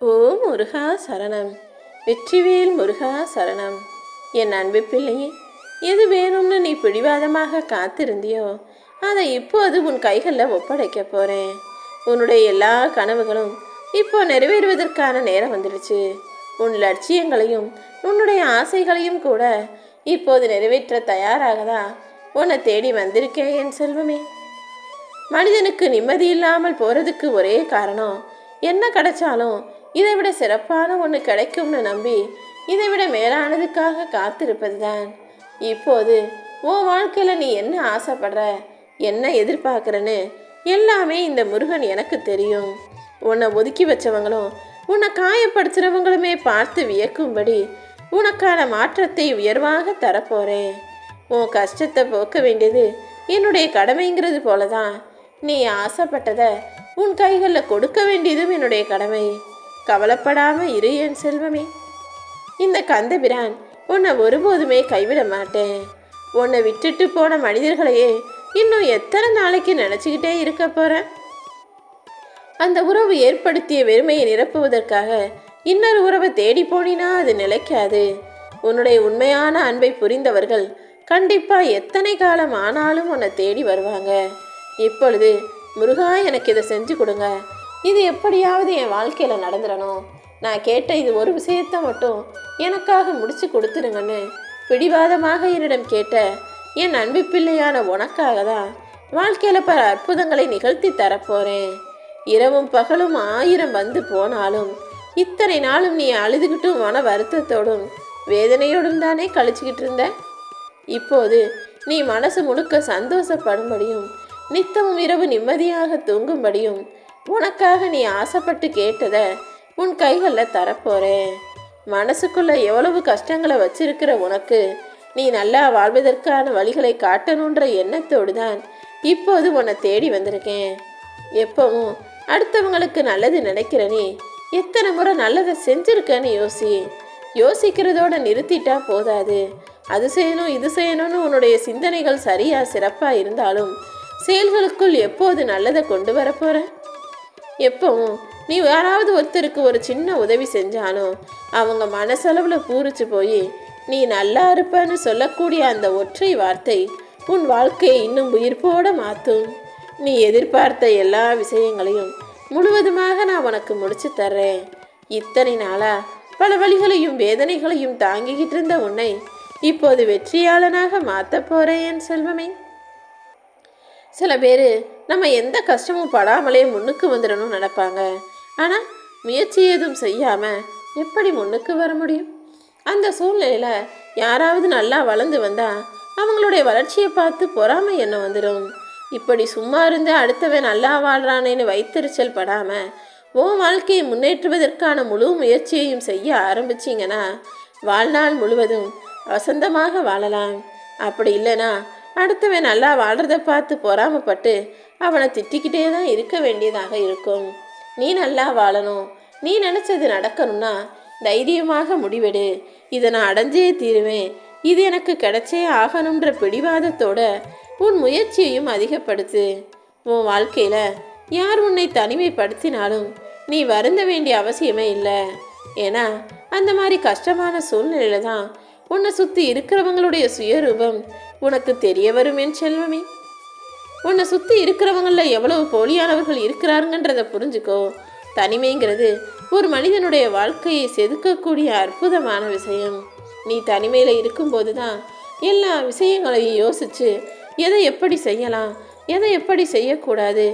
ஓ முருகா சரணம். வெற்றிவேல் முருகா சரணம். என் அன்பு பிள்ளையே எது வேணும்னு நீ பிடிவாதமாக காத்திருந்தியோ அதை இப்போது உன் கைகளில் ஒப்படைக்க போகிறேன் உன்னுடைய எல்லா கனவுகளும் இப்போ நிறைவேறுவதற்கான நேரம் வந்துடுச்சு. உன் லட்சியங்களையும் உன்னுடைய ஆசைகளையும் கூட இப்போது நிறைவேற்ற தயாராக தான் உன்னை தேடி வந்திருக்கேன் என் செல்வமே. மனிதனுக்கு நிம்மதி இல்லாமல் போகிறதுக்கு ஒரே காரணம் என்ன கிடைச்சாலும் இதை விட சிறப்பான ஒன்று கிடைக்கும்னு நம்பி இதை விட மேலானதுக்காக காத்திருப்பது தான் இப்போது உன் வாழ்க்கையில் நீ என்ன ஆசைப்படுற? என்ன எதிர்பார்க்குறன்னு எல்லாமே இந்த முருகன் எனக்கு தெரியும். உன்னை ஒதுக்கி வச்சவங்களும் உன்னை காயப்படுத்துகிறவங்களுமே பார்த்து வியக்கும்படி உனக்கான மாற்றத்தை உயர்வாக தரப்போகிறேன் உன் கஷ்டத்தை போக்க வேண்டியது என்னுடைய கடமைங்கிறது போல தான் நீ ஆசைப்பட்டதை உன் கைகளில் கொடுக்க வேண்டியதும் என்னுடைய கடமை. கவலைப்படாம இரு என் செல்வமே. இந்த கந்தபிரான் உன்னை ஒருபோதுமே கைவிட மாட்டேன். உன்னை விட்டுட்டு போன மனிதர்களையே இன்னும் எத்தனை நாளைக்கு நினச்சிக்கிட்டே இருக்க போகிறேன் அந்த உறவு ஏற்படுத்திய வெறுமையை நிரப்புவதற்காக இன்னொரு உறவை தேடி போனினா அது நிலைக்காது. உன்னுடைய உண்மையான அன்பை புரிந்தவர்கள் கண்டிப்பாக எத்தனை காலம் ஆனாலும் உன்னை தேடி வருவாங்க. இப்பொழுது முருகா எனக்கு இதை செஞ்சு கொடுங்க. இது எப்படியாவது என் வாழ்க்கையில் நடந்துடணும். நான் கேட்ட இது ஒரு விஷயத்தை மட்டும் எனக்காக முடிச்சு கொடுத்துருங்கன்னு பிடிவாதமாக என்னிடம் கேட்ட என் அன்பு பிள்ளையான உனக்காக தான் வாழ்க்கையில் பல அற்புதங்களை நிகழ்த்தி தரப்போகிறேன் இரவும் பகலும் ஆயிரம் வந்து போனாலும் இத்தனை நாளும் நீ அழுதுகிட்டும் மன வருத்தத்தோடும் வேதனையோடும் தானே கழிச்சுக்கிட்டு இருந்த? இப்போது நீ மனசு முழுக்க சந்தோஷப்படும்படியும் நித்தமும் இரவு நிம்மதியாக தூங்கும்படியும் உனக்காக நீ ஆசைப்பட்டு கேட்டதை உன் கைகளில் தரப்போகிறேன் மனசுக்குள்ளே எவ்வளவு கஷ்டங்களை வச்சிருக்கிற உனக்கு நீ நல்லா வாழ்வதற்கான வழிகளை காட்டணுன்ற எண்ணத்தோடு தான் இப்போது உன்னை தேடி வந்திருக்கேன். எப்பவும் அடுத்தவங்களுக்கு நல்லது நினைக்கிற நீ எத்தனை முறை நல்லதை செஞ்சுருக்கேன்னு யோசி. யோசிக்கிறதோட நிறுத்திட்டா போதாது. அது செய்யணும் இது செய்யணும்னு உன்னுடைய சிந்தனைகள் சரியா சிறப்பாக இருந்தாலும் செயல்களுக்குள் எப்போது நல்லதை கொண்டு வரப்போகிறேன் எப்பவும் நீ யாராவது ஒருத்தருக்கு ஒரு சின்ன உதவி செஞ்சாலும் அவங்க மனசளவில் பூரிச்சு போய் நீ நல்லா இருப்பன்னு சொல்லக்கூடிய அந்த ஒற்றை வார்த்தை உன் வாழ்க்கையை இன்னும் உயிர்ப்போட மாற்றும் நீ எதிர்பார்த்த எல்லா விஷயங்களையும் முழுவதுமாக நான் உனக்கு முடிச்சு தர்றேன். இத்தனை நாளாக பல வழிகளையும் வேதனைகளையும் தாங்கிக்கிட்டு இருந்த உன்னை இப்போது வெற்றியாளனாக மாற்ற போகிறேன் என் செல்வமே. சில பேர் நம்ம எந்த கஷ்டமும் படாமலே முன்னுக்கு வந்துடணும்னு நினைப்பாங்க. ஆனால் முயற்சி எதுவும் செய்யாமல் எப்படி முன்னுக்கு வர முடியும்? அந்த சூழ்நிலையில் யாராவது நல்லா வளர்ந்து வந்தால் அவங்களுடைய வளர்ச்சியை பார்த்து பொறாமை என்ன வந்துடும் இப்படி சும்மா இருந்து அடுத்தவன் நல்லா வாழ்கிறானேன்னு வைத்தறிச்சல் படாமல் உன் வாழ்க்கையை முன்னேற்றுவதற்கான முழு முயற்சியையும் செய்ய ஆரம்பிச்சிங்கன்னா வாழ்நாள் முழுவதும் வசந்தமாக வாழலாம். அப்படி இல்லைன்னா அடுத்தவன் நல்லா வாழ்கிறத பார்த்து பொறாமப்பட்டு அவனை திட்டிக்கிட்டே தான் இருக்க வேண்டியதாக இருக்கும். நீ நல்லா வாழணும். நீ நினச்சது நடக்கணும்னா தைரியமாக முடிவெடு. இதை நான் அடைஞ்சே தீருவேன். இது எனக்கு கிடைச்சே ஆகணுன்ற பிடிவாதத்தோட உன் முயற்சியையும் அதிகப்படுத்து. உன் வாழ்க்கையில் யார் உன்னை தனிமைப்படுத்தினாலும் நீ வருந்த வேண்டிய அவசியமே இல்லை. ஏன்னா அந்த மாதிரி கஷ்டமான சூழ்நிலையில தான் உன்னை சுற்றி இருக்கிறவங்களுடைய சுயரூபம் உனக்கு தெரிய வரும் என் செல்வமே. உன்னை சுற்றி இருக்கிறவங்களில் எவ்வளவு போலியானவர்கள் இருக்கிறாருங்கன்றதை புரிஞ்சுக்கோ. தனிமைங்கிறது ஒரு மனிதனுடைய வாழ்க்கையை செதுக்கக்கூடிய அற்புதமான விஷயம். நீ தனிமையில் இருக்கும்போது தான் எல்லா விஷயங்களையும் யோசித்து எதை எப்படி செய்யலாம் எதை எப்படி செய்யக்கூடாது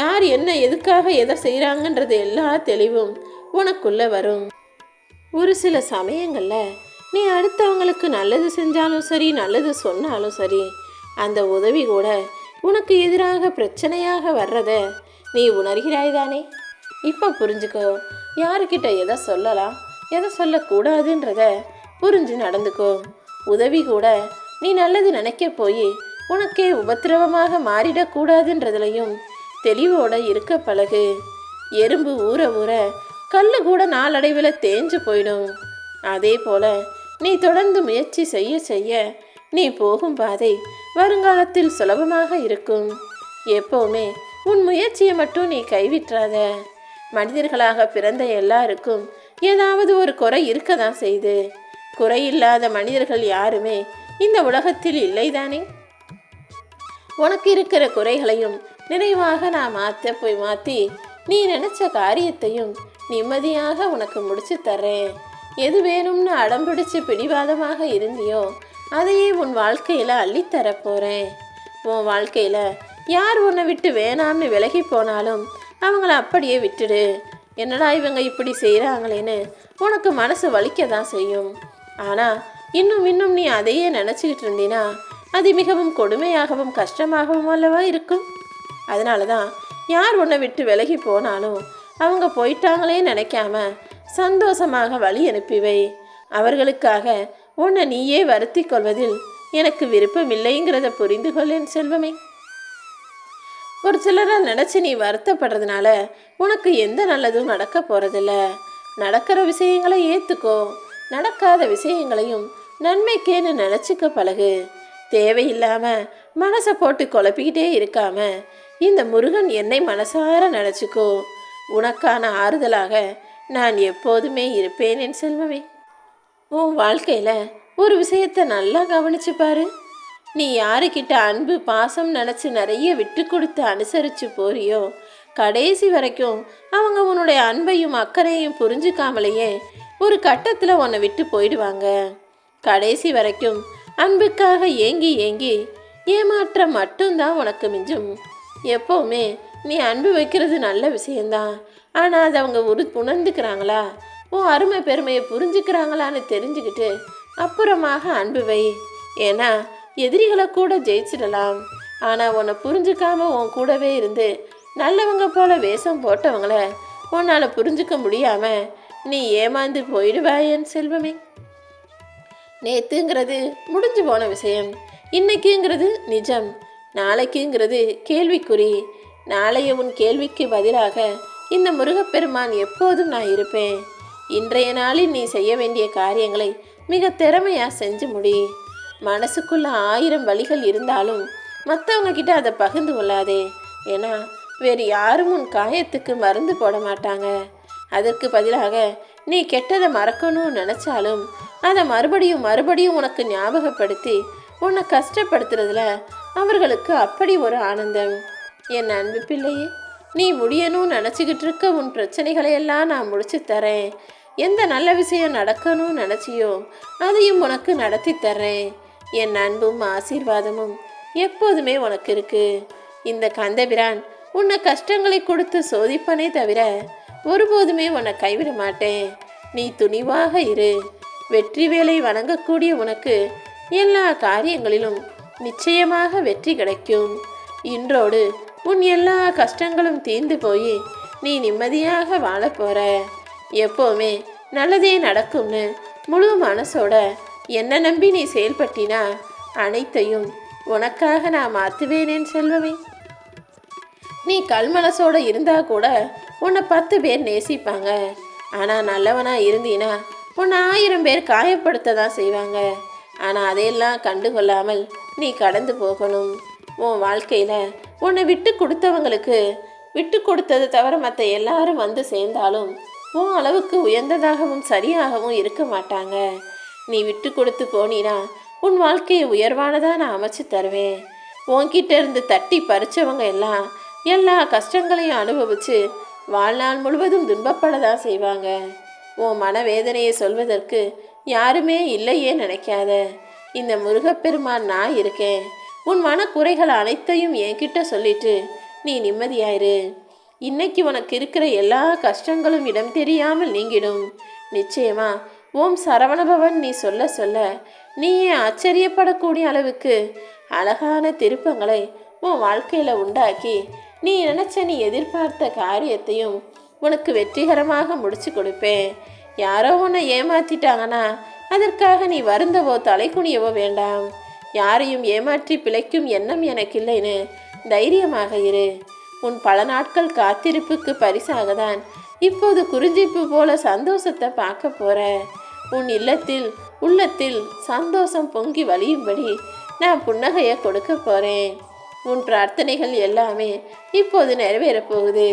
யார் என்ன எதுக்காக எதை செய்கிறாங்கன்றது எல்லா தெளிவும் உனக்குள்ளே வரும். ஒரு சில சமயங்களில் நீ அடுத்தவங்களுக்கு நல்லது செஞ்சாலும் சரி நல்லது சொன்னாலும் சரி அந்த உதவி கூட உனக்கு எதிராக பிரச்சனையாக வர்றத நீ உணர்கிறாய் தானே இப்போ புரிஞ்சுக்கோ யாருக்கிட்ட எதை சொல்லலாம் எதை சொல்லக்கூடாதுன்றத புரிஞ்சு நடந்துக்கோ. உதவி கூட நீ நல்லது நினைக்க போய் உனக்கே உபத்திரவமாக மாறிடக்கூடாதுன்றதுலையும் தெளிவோட இருக்க பழகு. எறும்பு ஊற ஊற கல் கூட நாளடைவில் தேஞ்சு போயிடும். அதே போல நீ தொடர்ந்து முயற்சி செய்ய செய்ய நீ போகும் பாதை வருங்காலத்தில் சுலபமாக இருக்கும். எப்போவுமே உன் முயற்சியை மட்டும் நீ கைவிட்றாத மனிதர்களாக பிறந்த எல்லாருக்கும் ஏதாவது ஒரு குறை இருக்க தான் செய்து குறையில்லாத மனிதர்கள் யாருமே இந்த உலகத்தில் இல்லைதானே? உனக்கு இருக்கிற குறைகளையும் நிறைவாக நான் மாற்ற போய் மாற்றி நீ நினச்ச காரியத்தையும் நிம்மதியாக உனக்கு முடிச்சு தர்றேன். எது வேணும்னு அடம்பிடிச்சு பிடிவாதமாக இருந்தியோ அதையே உன் வாழ்க்கையில் அள்ளித்தரப்போகிறேன் உன் வாழ்க்கையில் யார் உன்னை விட்டு வேணாம்னு விலகி போனாலும் அவங்கள அப்படியே விட்டுடு. என்னடா இவங்க இப்படி செய்கிறாங்களேன்னு உனக்கு மனசு வலிக்க தான் செய்யும். ஆனால் இன்னும் இன்னும் நீ அதையே நினச்சிக்கிட்டு இருந்தீனா அது மிகவும் கொடுமையாகவும் கஷ்டமாகவும் அல்லவா இருக்கும்? அதனால தான் யார் உன்னை விட்டு விலகி போனாலும் அவங்க போயிட்டாங்களே நினைக்காம சந்தோஷமாக வழி அனுப்பிவை அவர்களுக்காக உன்னை நீயே வருத்தி கொள்வதில் எனக்கு விருப்பமில்லைங்கிறத புரிந்து கொள்ளேன் செல்வமே. ஒரு சிலரை நினச்சி நீ வருத்தப்படுறதுனால உனக்கு எந்த நல்லதும் நடக்க போகிறதில்ல நடக்கிற விஷயங்களை ஏற்றுக்கோ நடக்காத விஷயங்களையும் நன்மைக்கேன்னு நினச்சிக்க பழகு. தேவையில்லாமல் மனசை போட்டு குழப்பிக்கிட்டே இருக்காம இந்த முருகன் என்னை மனசார நினச்சிக்கோ. உனக்கான ஆறுதலாக நான் எப்போதுமே இருப்பேன் என் செல்வமே. உன் வாழ்க்கையில் ஒரு விஷயத்தை நல்லா கவனிச்சு பாரு. நீ யாருக்கிட்ட அன்பு பாசம் நினச்சி நிறைய விட்டு கொடுத்து அனுசரித்து போறியோ கடைசி வரைக்கும் அவங்க உன்னுடைய அன்பையும் அக்கறையும் புரிஞ்சுக்காமலேயே ஒரு கட்டத்தில் உன்னை விட்டு போயிடுவாங்க. கடைசி வரைக்கும் அன்புக்காக ஏங்கி ஏங்கி ஏமாற்றம் மட்டும்தான் உனக்கு மிஞ்சும். எப்போவுமே நீ அன்பு வைக்கிறது நல்ல விஷயந்தான் ஆனால் அதை அவங்க உரு உணர்ந்துக்கிறாங்களா? உன் அருமை பெருமையை புரிஞ்சுக்கிறாங்களான்னு தெரிஞ்சுக்கிட்டு அப்புறமாக அன்பு வை. ஏன்னா எதிரிகளை கூட ஜெயிச்சிடலாம். ஆனால் உன்னை புரிஞ்சுக்காம உன் கூடவே இருந்து நல்லவங்க போல வேஷம் போட்டவங்கள உன்னால் புரிஞ்சுக்க முடியாம நீ ஏமாந்து போயிடுவாயேன் செல்வமே. நேத்துங்கிறது முடிஞ்சு போன விஷயம். இன்னைக்குங்கிறது நிஜம். நாளைக்குங்கிறது கேள்விக்குறி. நாளைய உன் கேள்விக்கு பதிலாக இந்த முருகப்பெருமான் எப்போதும் நான் இருப்பேன். இன்றைய நாளில் நீ செய்ய வேண்டிய காரியங்களை மிக திறமையாக செஞ்சு முடி. மனசுக்குள்ள ஆயிரம் வழிகள் இருந்தாலும் மற்றவங்க கிட்ட அதை பகிர்ந்து கொள்ளாதே. ஏன்னா வேறு யாரும் உன் காயத்துக்கு மருந்து போட மாட்டாங்க. அதற்கு பதிலாக நீ கெட்டதை மறக்கணும்னு நினச்சாலும் அதை மறுபடியும் மறுபடியும் உனக்கு ஞாபகப்படுத்தி உன்னை கஷ்டப்படுத்துறதுல அவர்களுக்கு அப்படி ஒரு ஆனந்தம். என் அன்பு பிள்ளையே நீ முடியணும்னு நினச்சிக்கிட்டு இருக்க உன் பிரச்சனைகளை எல்லாம் நான் முடிச்சு தரேன். எந்த நல்ல விஷயம் நடக்கணும்னு நினச்சியோ அதையும் உனக்கு நடத்தி தர்றேன். என் அன்பும் ஆசீர்வாதமும் எப்போதுமே உனக்கு இருக்கு. இந்த கந்தபிரான் உன்னை கஷ்டங்களை கொடுத்து சோதிப்பனே தவிர ஒருபோதுமே உன்னை கைவிட மாட்டேன். நீ துணிவாக இரு. வெற்றி வேலை வணங்கக்கூடிய உனக்கு எல்லா காரியங்களிலும் நிச்சயமாக வெற்றி கிடைக்கும். இன்றோடு உன் எல்லா கஷ்டங்களும் தீர்ந்து போய் நீ நிம்மதியாக வாழப்போகிற எப்போவுமே நல்லதே நடக்கும்னு முழு மனசோட என்ன நம்பி நீ செயல்பட்டினா அனைத்தையும் உனக்காக நான் மாற்றுவேனேன் செல்வமே. நீ கல்மனசோட இருந்தா கூட உன்னை பத்து பேர் நேசிப்பாங்க. ஆனால் நல்லவனாக இருந்தீனா உன்னை ஆயிரம் பேர் காயப்படுத்த தான் செய்வாங்க. ஆனால் அதையெல்லாம் கண்டுகொள்ளாமல் நீ கடந்து போகணும். உன் வாழ்க்கையில் உன்னை விட்டு கொடுத்தவங்களுக்கு விட்டு கொடுத்ததை தவிர மற்ற எல்லாரும் வந்து சேர்ந்தாலும் உன் அளவுக்கு உயர்ந்ததாகவும் சரியாகவும் இருக்க மாட்டாங்க. நீ விட்டு கொடுத்து போனீனா உன் வாழ்க்கையை உயர்வானதாக நான் அமைச்சு தருவேன். உன்கிட்ட இருந்து தட்டி பறிச்சவங்க எல்லாம் எல்லா கஷ்டங்களையும் அனுபவித்து வாழ்நாள் முழுவதும் துன்பப்பட தான் செய்வாங்க. உன் மனவேதனையை சொல்வதற்கு யாருமே இல்லையே நினைக்காத. இந்த முருகப்பெருமான் நான் இருக்கேன். உன் மனக்குறைகள் அனைத்தையும் என்கிட்ட சொல்லிட்டு நீ நிம்மதியாயிரு. இன்னைக்கு உனக்கு இருக்கிற எல்லா கஷ்டங்களும் இடம் தெரியாமல் நீங்கிடும். நிச்சயமா ஓம் சரவணபவன் நீ சொல்ல சொல்ல நீயே ஆச்சரியப்படக்கூடிய அளவுக்கு அழகான திருப்பங்களை உன் வாழ்க்கையில் உண்டாக்கி நீ நினச்ச நீ எதிர்பார்த்த காரியத்தையும் உனக்கு வெற்றிகரமாக முடிச்சு கொடுப்பேன். யாரோ உன்னை ஏமாத்திட்டாங்கன்னா அதற்காக நீ வருந்தவோ தலை குனியவோ வேண்டாம். யாரையும் ஏமாற்றி பிழைக்கும் எண்ணம் எனக்கு இல்லைன்னு தைரியமாக இரு. உன் பல நாட்கள் காத்திருப்புக்கு பரிசாக தான் இப்போது குறிஞ்சிப்பு போல சந்தோஷத்தை பார்க்க போற. உன் இல்லத்தில் உள்ளத்தில் சந்தோஷம் பொங்கி வழியும்படி நான் புன்னகையை கொடுக்க போறேன். உன் பிரார்த்தனைகள் எல்லாமே இப்போது நிறைவேறப் போகுது.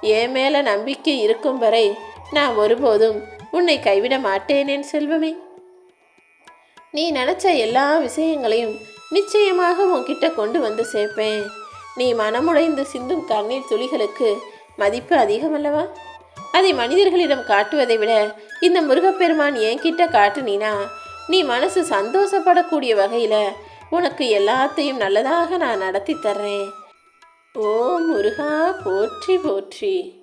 என் மேலே நம்பிக்கை இருக்கும் வரை நான் ஒருபோதும் உன்னை கைவிட மாட்டேனேன் செல்வமே. நீ நினச்ச எல்லா விஷயங்களையும் நிச்சயமாக உன்கிட்ட கொண்டு வந்து சேர்ப்பேன். நீ மனமுடைந்து சிந்தும் கண்ணீர் துளிகளுக்கு மதிப்பு அதிகமல்லவா? அதை மனிதர்களிடம் காட்டுவதை விட இந்த முருகப்பெருமான் என்கிட்ட காட்டுனீனா நீ மனசு சந்தோஷப்படக்கூடிய வகையில் உனக்கு எல்லாத்தையும் நல்லதாக நான் நடத்தி தர்றேன். ஓ முருகா போற்றி போற்றி.